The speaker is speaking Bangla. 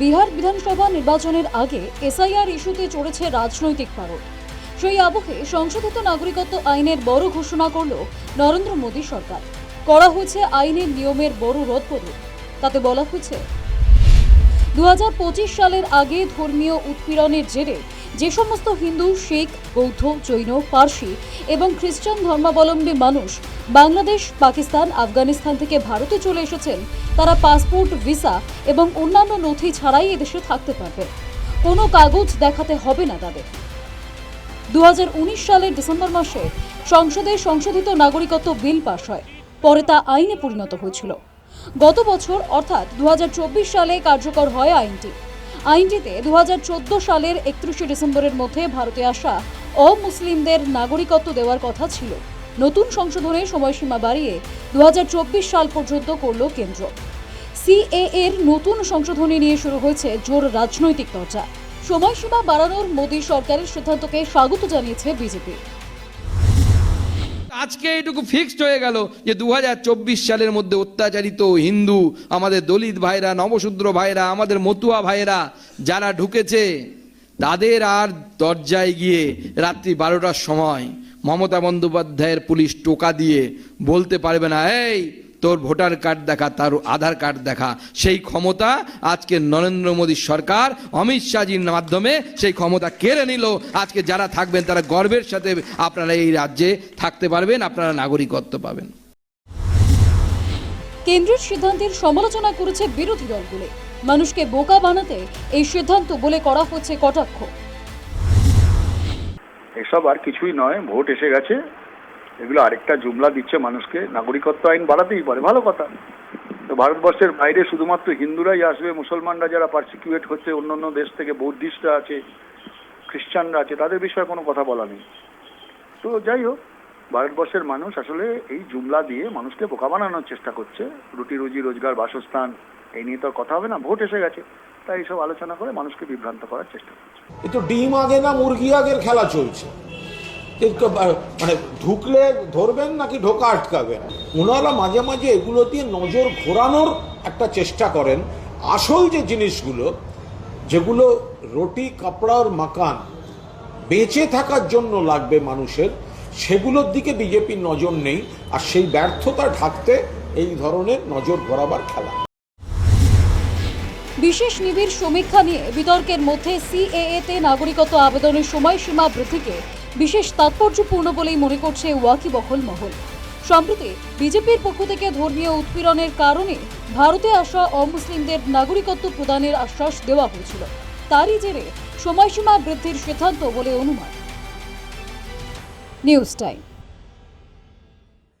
বিহার বিধানসভা নির্বাচনের আগে এসআইআর ইস্যুতে চড়েছে রাজনৈতিক পারদ। সেই আবহে সংশোধিত নাগরিকত্ব আইনের বড় ঘোষণা করল নরেন্দ্র মোদী সরকার। করা হয়েছে আইনের নিয়মের বড় রদবদল। তাতে বলা হয়েছে দু হাজার পঁচিশ সালের আগে ধর্মীয় উৎপীড়নের জেরে যে সমস্ত হিন্দু, শিখ, বৌদ্ধ, জৈন, পার্সি এবং খ্রিস্টান ধর্মাবলম্বী মানুষ বাংলাদেশ, পাকিস্তান, আফগানিস্তান থেকে ভারতে চলে এসেছেন, তারা পাসপোর্ট, ভিসা এবং অন্যান্য নথি ছাড়াই এদেশে থাকতে পারবেন। কোনো কাগজ দেখাতে হবে না তাদের। দু হাজার উনিশ সালের ডিসেম্বর মাসে সংসদে সংশোধিত নাগরিকত্ব বিল পাশ হয়। পরে তা আইনে পরিণত হয়েছিল। গত বছর, অর্থাৎ দু হাজার চব্বিশ সালে কার্যকর হয় আইনটি। আইনটিতে দু সালের একত্রিশে ডিসেম্বরের মধ্যে ভারতে আসা অমুসলিমদের নাগরিকত্ব দেওয়ার কথা ছিল। নতুন সংশোধনে সময়সীমা বাড়িয়ে দু হাজার চব্বিশ সাল পর্যন্ত করল কেন্দ্র। সিএ এর নতুন সংশোধনী নিয়ে শুরু হয়েছে জোর রাজনৈতিক চর্চা। সময়সীমা বাড়ানোর মোদী সরকারের সিদ্ধান্তকে স্বাগত জানিয়েছে বিজেপি। আজকে এটুকু ফিক্সড হয়ে গেল যে দু হাজার চব্বিশ সালের মধ্যে অত্যাচারিত হিন্দু, আমাদের দলিত ভাইরা, নবশূদ্র ভাইরা, আমাদের মতুয়া ভাইরা যারা ঢুকেছে, তাদের আর দরজায় গিয়ে রাত্রি বারোটার সময় মমতা বন্দ্যোপাধ্যায়ের পুলিশ টোকা দিয়ে বলতে পারবে না, এই তোর ভোটার কার্ড দেখা তার আধার কার্ড দেখা। সেই ক্ষমতা আজকে নরেন্দ্র মোদী সরকার অমিত শাহজির মাধ্যমে সেই ক্ষমতা কেড়ে নিল। আজকে যারা থাকবেন তারা গর্বের সাথে আপনারা এই রাজ্যে থাকতে পারবেন আপনারা নাগরিকত্ব পাবেন। কেন্দ্রের সিদ্ধান্তের সমালোচনা করেছে বিরোধী দলগুলি। মানুষকে বোকা বানাতে এই সিদ্ধান্ত বলে করা হচ্ছে কটাক্ষ। এসব আর কিছুই নয় ভোট এসে গেছে। এগুলো আরেকটা জুমলা দিচ্ছে মানুষকে। নাগরিকত্ব আইন বাড়াতেই পারে, ভালো কথা। তো ভারতবর্ষের বাইরে শুধুমাত্র হিন্দুরাই আসবে, মুসলমানরা যারা পার্সিকিউট হচ্ছে অন্য অন্য দেশ থেকে বৌদ্ধিস্টরা আছে, খ্রিস্টানরা আছে, তাদের বিষয়ে কোনো কথা বলা নেই। তো যাই হোক, ভারতবর্ষের মানুষ আসলে এই জুমলা দিয়ে মানুষকে বোকা বানানোর চেষ্টা করছে। রুটি রুজি, রোজগার, বাসস্থান, এই নিয়ে তো কথা হবে না, ভোট এসে গেছে। তাই এইসব আলোচনা করে মানুষকে বিভ্রান্ত করার চেষ্টা করছে। এ তো ডিম আগে না মুরগি আগের খেলা চলছে। মানে ঢুকলে ধরবেন নাকি ঢোকা আটকাবেন? ওনারা মাঝে মাঝে এগুলো দিয়ে নজর ঘোরানোর একটা চেষ্টা করেন। আসল যে জিনিসগুলো, যেগুলো রুটি, কাপড়া আর মাকান বেঁচে থাকার জন্য লাগবে মানুষের, সেগুলোর দিকে বিজেপির নজর নেই, আর সেই ব্যর্থতা ঢাকতে এই ধরনের নজর ঘোরাবার খেলা। বিশেষ নিবিড় সমীক্ষা নিয়ে বিতর্কের মধ্যে সিএএ তে নাগরিকত্ব আবেদনের সময়সীমা বৃদ্ধিকে বিশেষ তাৎপর্যপূর্ণ বলেই মনে করছে ওয়াকিবহল মহল। সম্প্রতি বিজেপির পক্ষ থেকে ধর্মীয় উৎপীড়নের কারণে ভারতে আসা অমুসলিমদের নাগরিকত্ব প্রদানের আশ্বাস দেওয়া হয়েছিল। তারই জেরে সময়সীমা বৃদ্ধির সিদ্ধান্ত বলে অনুমান। News time.